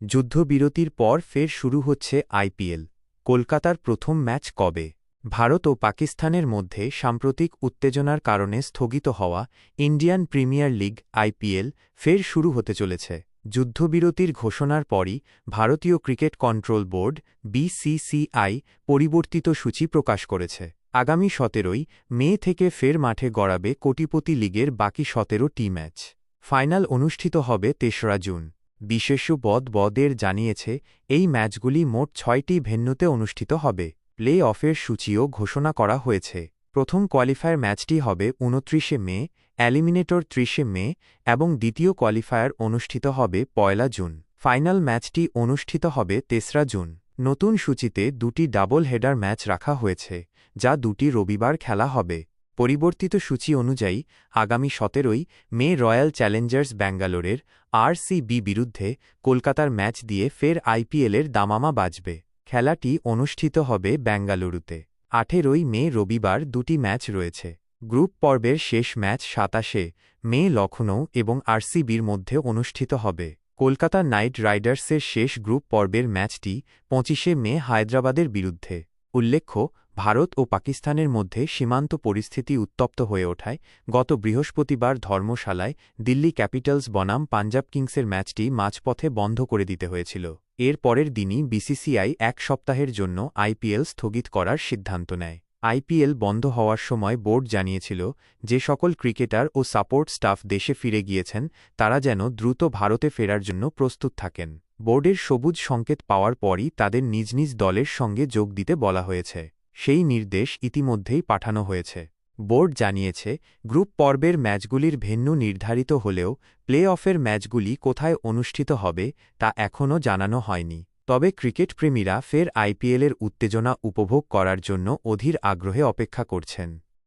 যুদ্ধবিরতির পর ফের শুরু হচ্ছে আইপিএল। কলকাতার প্রথম ম্যাচ কবে? ভারত ও পাকিস্তানের মধ্যে সাম্প্রতিক উত্তেজনার কারণে স্থগিত হওয়া ইন্ডিয়ান প্রিমিয়ার লিগ আইপিএল ফের শুরু হতে চলেছে। যুদ্ধবিরতির ঘোষণার পরই ভারতীয় ক্রিকেট কন্ট্রোল বোর্ড বিসিসিআই পরিবর্তিত সূচি প্রকাশ করেছে। আগামী সতেরোই মে থেকে ফের মাঠে গড়াবে কোটিপতি লিগের বাকি সতেরো টি ম্যাচ। ফাইনাল অনুষ্ঠিত হবে তেসরা জুন। বিশেষ্য বদ বদের জানিয়েছে, এই ম্যাচগুলি মোট ছয়টি ভেন্যুতে অনুষ্ঠিত হবে। প্লে অফের সূচিও ঘোষণা করা হয়েছে। প্রথম কোয়ালিফায়ার ম্যাচটি হবে উনত্রিশে মে অ্যালিমিনেটর ত্রিশে মে এবং দ্বিতীয় কোয়ালিফায়ার অনুষ্ঠিত হবে পয়লা জুন। ফাইনাল ম্যাচটি অনুষ্ঠিত হবে তেসরা জুন। নতুন সূচিতে দুটি ডাবল হেডার ম্যাচ রাখা হয়েছে, যা দুটি রবিবার খেলা হবে। পরিবর্তিত সূচি অনুযায়ী, আগামী সতেরোই মে রয়্যাল চ্যালেঞ্জার্স ব্যাঙ্গালোরের আরসিবি বিরুদ্ধে কলকাতার ম্যাচ দিয়ে ফের আইপিএলের দামামা বাজবে। খেলাটি অনুষ্ঠিত হবে ব্যাঙ্গালুরুতে। আঠেরোই মে রবিবার দুটি ম্যাচ রয়েছে। গ্রুপ পর্বের শেষ ম্যাচ সাতাশে মে লখনৌ এবং আরসিবির মধ্যে অনুষ্ঠিত হবে। কলকাতা নাইট রাইডার্সের শেষ গ্রুপ পর্বের ম্যাচটি পঁচিশে মে হায়দ্রাবাদের বিরুদ্ধে। উল্লেখ্য ভারত ও পাকিস্তানের মধ্যে সীমান্ত পরিস্থিতি উত্তপ্ত হয়ে ওঠায় গত বৃহস্পতিবার ধর্মশালায় দিল্লি ক্যাপিটালস বনাম পাঞ্জাব কিংসের ম্যাচটি মাঝপথে বন্ধ করে দিতে হয়েছিল। এর পরের দিনই বিসিসিআই এক সপ্তাহের জন্য আইপিএল স্থগিত করার সিদ্ধান্ত নেয়। আইপিএল বন্ধ হওয়ার সময় বোর্ড জানিয়েছিল, যে সকল ক্রিকেটার ও সাপোর্ট স্টাফ দেশে ফিরে গিয়েছেন, তারা যেন দ্রুত ভারতে ফেরার জন্য প্রস্তুত থাকেন। বোর্ডের সবুজ সংকেত পাওয়ার পরই তাদের নিজ নিজ দলের সঙ্গে যোগ দিতে বলা হয়েছে। সেই নির্দেশ ইতিমধ্যেই পাঠানো হয়েছে। বোর্ড জানিয়েছে, গ্রুপ পর্বের ম্যাচগুলির ভেন্যু নির্ধারিত হলেও প্লে অফের ম্যাচগুলি কোথায় অনুষ্ঠিত হবে তা এখনও জানানো হয়নি। তবে ক্রিকেট প্রেমীরা ফের আইপিএলের উত্তেজনা উপভোগ করার জন্য অধীর আগ্রহে অপেক্ষা করছেন।